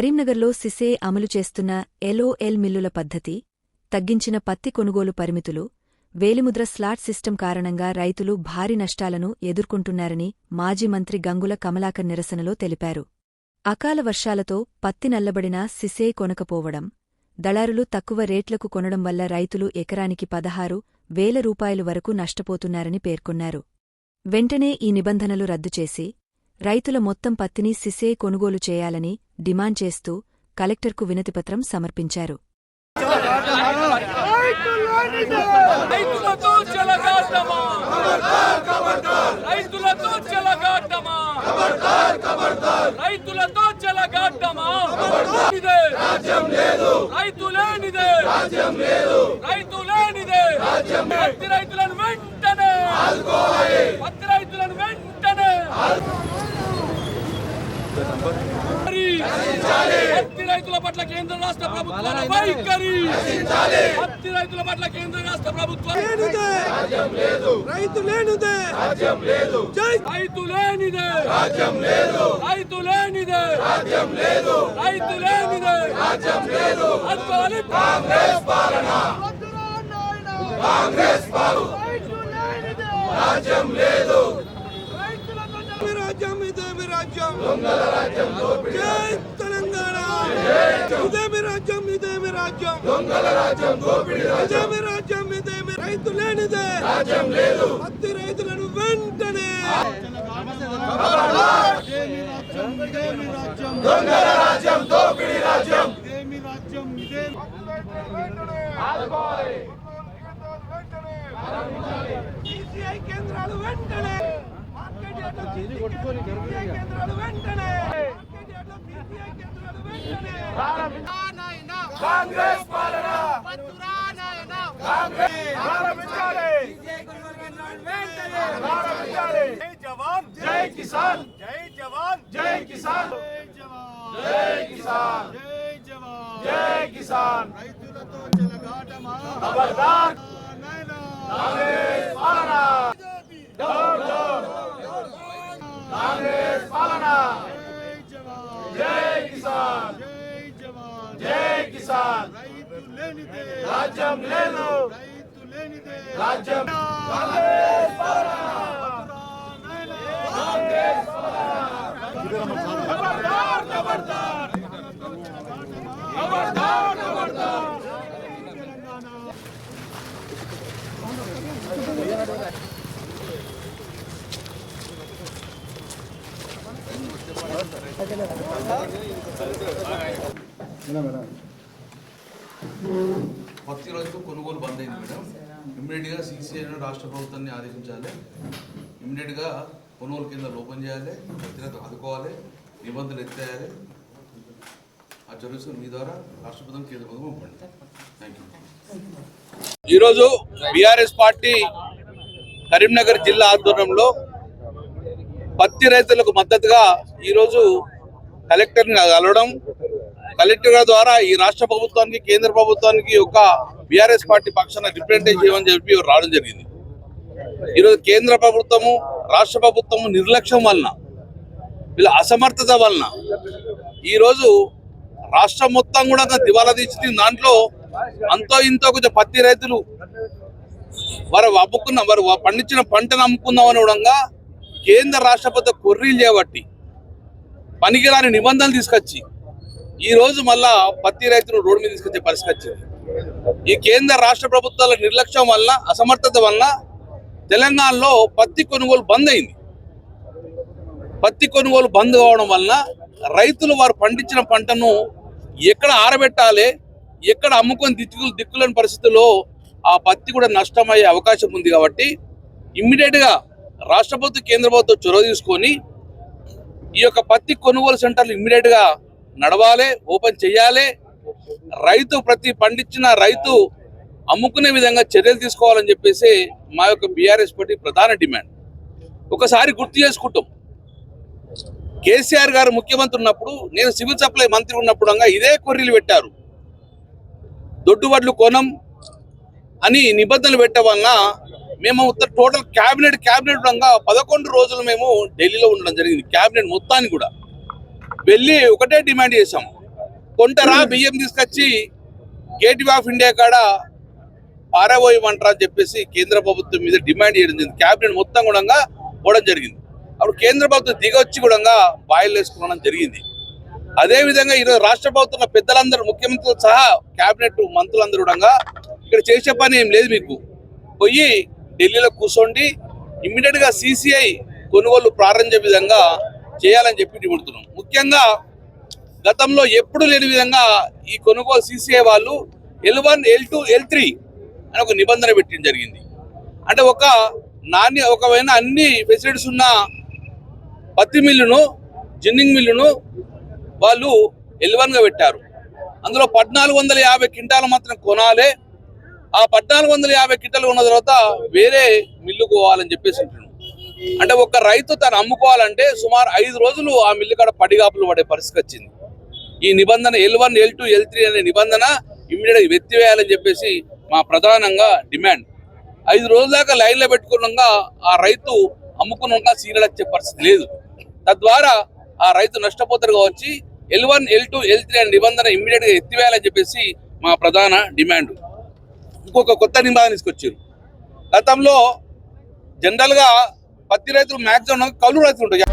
కరీంనగర్లో సిసే అమలు చేస్తున్న ఎల్ఓఎల్ మిల్లుల పద్ధతి తగ్గించిన పత్తి కొనుగోలు పరిమితులు వేలిముద్ర స్లాట్ సిస్టం కారణంగా రైతులు భారీ నష్టాలను ఎదుర్కొంటున్నారని మాజీ మంత్రి గంగుల కమలాకర్ నిరసనలో తెలిపారు. అకాల వర్షాలతో పత్తి నల్లబడినా సిసే కొనకపోవడం దళారులు తక్కువ రేట్లకు కొనడం వల్ల రైతులు ఎకరానికి పదహారు వేల రూపాయలు వరకు నష్టపోతున్నారని పేర్కొన్నారు. వెంటనే ఈ నిబంధనలు రద్దు చేసి రైతుల మొత్తం పత్తిని సిసే కొనుగోలు చేయాలని డిమాండ్ చేస్తూ కలెక్టర్కు వినతిపత్రం సమర్పించారు. రైతులతో చెలగాటమా? రైతులతో రైతు లేనిదే. పత్తి రైతులను వెంటనే. పత్తి రైతులను వెంటనే. పత్తి రైతుల పట్ల కేంద్ర రాష్ట్ర ప్రభుత్వాల వైఖరి. పత్తి రైతుల పట్ల కేంద్ర రాష్ట్ర ప్రభుత్వం రైతు లేనిదే. రైతు లేనిదే. రైతు లేనిదే. రైతు లేనిదే. అద్వాలి కాంగ్రెస్ పాలన. మీ రాజ్యం జై తెలంగాణ ఇదేమి రాజ్యం ఇదేమి రాజ్యం ఇదేమి రాజ్యం ఇదేమి రైతు లేనిదే పత్తి రైతులను వెంటనే రాజ్యం దోపిడి రాజ్యం ఇదేమి రాజ్యం ఇదేమి కేంద్రాలు వెంటనే కాంగ్రెస్ పాలన! జై జవాన్! జై కిసాన్! జై జవాన్! జై కిసాన్! జై కిసాన్! జై కిసాన్! రైతులతో చెలగాటమా ఖబర్దార్! నాయనా కాంగ్రెస్ పాలన డౌన్ డౌన్ కాంగ్రెస్ పాలన జై జవాన్ జై కిసాన్ జై జవాన్ జై కిసాన్ రైతు లేనిదే రాజ్యం లేదు. రైతు లేనిదే రాజ్యం కాంగ్రెస్ ఖబర్దార్ ఖబర్దార్ ఖబర్దార్ ఖబర్దార్ పత్తి రోజుకు కొనుగోలు బంద్ అయింది మేడం. ఇమ్మీడియట్గా సీసీఐను రాష్ట్ర ప్రభుత్వాన్ని ఆదేశించాలి. ఇమ్మీడియట్గా కొనుగోలు కేంద్రాలు ఓపెన్ చేయాలి. పత్తి రైతులు ఆదుకోవాలి. నిబంధనలు ఎత్తేయాలి. ఆ చర్యలు మీ ద్వారా రాష్ట్ర ప్రభుత్వం కేంద్ర ప్రభుత్వం పంపండి. థ్యాంక్ యూ ఈరోజు బీఆర్ఎస్ పార్టీ కరీంనగర్ జిల్లా ఆధ్వర్యంలో పత్తి రైతులకు మద్దతుగా ఈరోజు కలెక్టర్ని కలవడం కలెక్టర్ ద్వారా ఈ రాష్ట్ర ప్రభుత్వానికి కేంద్ర ప్రభుత్వానికి ఒక బీఆర్ఎస్ పార్టీ పక్షాన రిప్రజెంటేట్ చేయమని చెప్పి రావడం జరిగింది. ఈరోజు కేంద్ర ప్రభుత్వము రాష్ట్ర ప్రభుత్వము నిర్లక్ష్యం వలన వీళ్ళ అసమర్థత వలన ఈరోజు రాష్ట్రం మొత్తం కూడా దివాలా తీసింది దాంట్లో అంతో ఇంతో కొంచెం పత్తి రైతులు వారు అమ్ముకున్న వారు పండించిన పంటను అమ్ముకుందాం అని కూడా కేంద్ర రాష్ట్ర కొర్రీలు చేయబట్టి పనికిరాని నిబంధనలు తీసుకొచ్చి ఈ రోజు మళ్ళా పత్తి రైతులు రోడ్డు మీద తీసుకొచ్చే పరిస్థితి వచ్చింది. ఈ కేంద్ర రాష్ట్ర ప్రభుత్వాల నిర్లక్ష్యం వల్ల అసమర్థత వల్ల తెలంగాణలో పత్తి కొనుగోలు బంద్ అయింది. పత్తి కొనుగోలు బంద్ కావడం వల్ల రైతులు వారు పండించిన పంటను ఎక్కడ ఆరబెట్టాలి ఎక్కడ అమ్ముకొని దిక్కులు దిక్కులేని పరిస్థితుల్లో ఆ పత్తి కూడా నష్టమయ్యే అవకాశం ఉంది కాబట్టి ఇమ్మీడియట్గా రాష్ట్ర ప్రభుత్వం కేంద్ర ప్రభుత్వం చొరవ తీసుకొని ఈ యొక్క పత్తి కొనుగోలు సెంటర్లు ఇమ్మీడియట్గా నడవాలి ఓపెన్ చేయాలి. రైతు ప్రతి పండించిన రైతు అమ్ముకునే విధంగా చర్యలు తీసుకోవాలని చెప్పేసి మా యొక్క బీఆర్ఎస్ పార్టీ ప్రధాన డిమాండ్. ఒకసారి గుర్తు చేసుకుంటాం. కేసీఆర్ గారు ముఖ్యమంత్రి ఉన్నప్పుడు నేను సివిల్ సప్లై మంత్రి ఉన్నప్పుడు ఇదే కొర్రీలు పెట్టారు. దొడ్డుబడ్లు కొనం అని నిబంధనలు పెట్టవలన మేము టోటల్ క్యాబినెట్ క్యాబినెట్ పదకొండు రోజులు మేము ఢిల్లీలో ఉండడం జరిగింది క్యాబినెట్ మొత్తాన్ని కూడా. వెళ్ళి ఒకటే డిమాండ్ చేశాం. కొంటరా బియ్యం తీసుకొచ్చి గేట్ ఆఫ్ ఇండియా కాడ పారబోయమంటారా అని చెప్పేసి కేంద్ర ప్రభుత్వం మీద డిమాండ్ చేయడం జరిగింది. క్యాబినెట్ మొత్తం కూడా పోవడం జరిగింది. అప్పుడు కేంద్ర ప్రభుత్వం దిగొచ్చి కూడా బాయిల్ వేసుకోవడం జరిగింది. అదే విధంగా ఈరోజు రాష్ట్ర ప్రభుత్వం పెద్దలందరూ ముఖ్యమంత్రులు సహా క్యాబినెట్ మంత్రులందరూ కూడా ఇక్కడ చేసే పని ఏం లేదు మీకు. పోయి ఢిల్లీలో కూర్చోండి ఇమ్మీడియట్గా సీసీఐ కొనుగోలు ప్రారంభించే విధంగా చేయాలని చెప్పి నిపుడుతున్నాం ముఖ్యంగా గతంలో ఎప్పుడు లేని విధంగా ఈ కొనుగోలు సిసిఐ వాళ్ళు L one L two L three అని ఒక నిబంధన పెట్టడం జరిగింది. అంటే ఒక నాణ్య ఒకవేళ అన్ని ఫెసిలిటీస్ ఉన్న పత్తి మిల్లును జిన్నింగ్ మిల్లును వాళ్ళు ఎల్ వన్గా పెట్టారు. అందులో పద్నాలుగు వందల యాభై క్వింటాలు మాత్రం కొనాలి. ఆ పద్నాలుగు వందల యాభై క్వింటాలు ఉన్న తర్వాత వేరే మిల్లు పోవాలని చెప్పేసి ఉంటున్నాం అంటే ఒక రైతు తను అమ్ముకోవాలంటే సుమారు ఐదు రోజులు ఆ మిల్లు కాడ పడిగాపులు పడే పరిస్థితి వచ్చింది. ఈ నిబంధన L one L two L three అనే నిబంధన ఇమ్మీడియట్ ఎత్తివేయాలని చెప్పేసి మా ప్రధానంగా డిమాండ్. ఐదు రోజుల దాకా లైన్లో పెట్టుకున్నాక ఆ రైతు అమ్ముకున్నాక సీరియల్ వచ్చే పరిస్థితి లేదు. తద్వారా ఆ రైతు నష్టపోతారు వచ్చి L one L two L three అనే నిబంధన ఇమ్మీడియట్గా ఎత్తివేయాలని చెప్పేసి మా ప్రధాన డిమాండ్. ఇంకొక కొత్త నిబంధన తీసుకొచ్చారు. గతంలో జనరల్గా పత్తి రైతులు మాక్సిమం కళ్ళు రైతులు ఉంటాయి.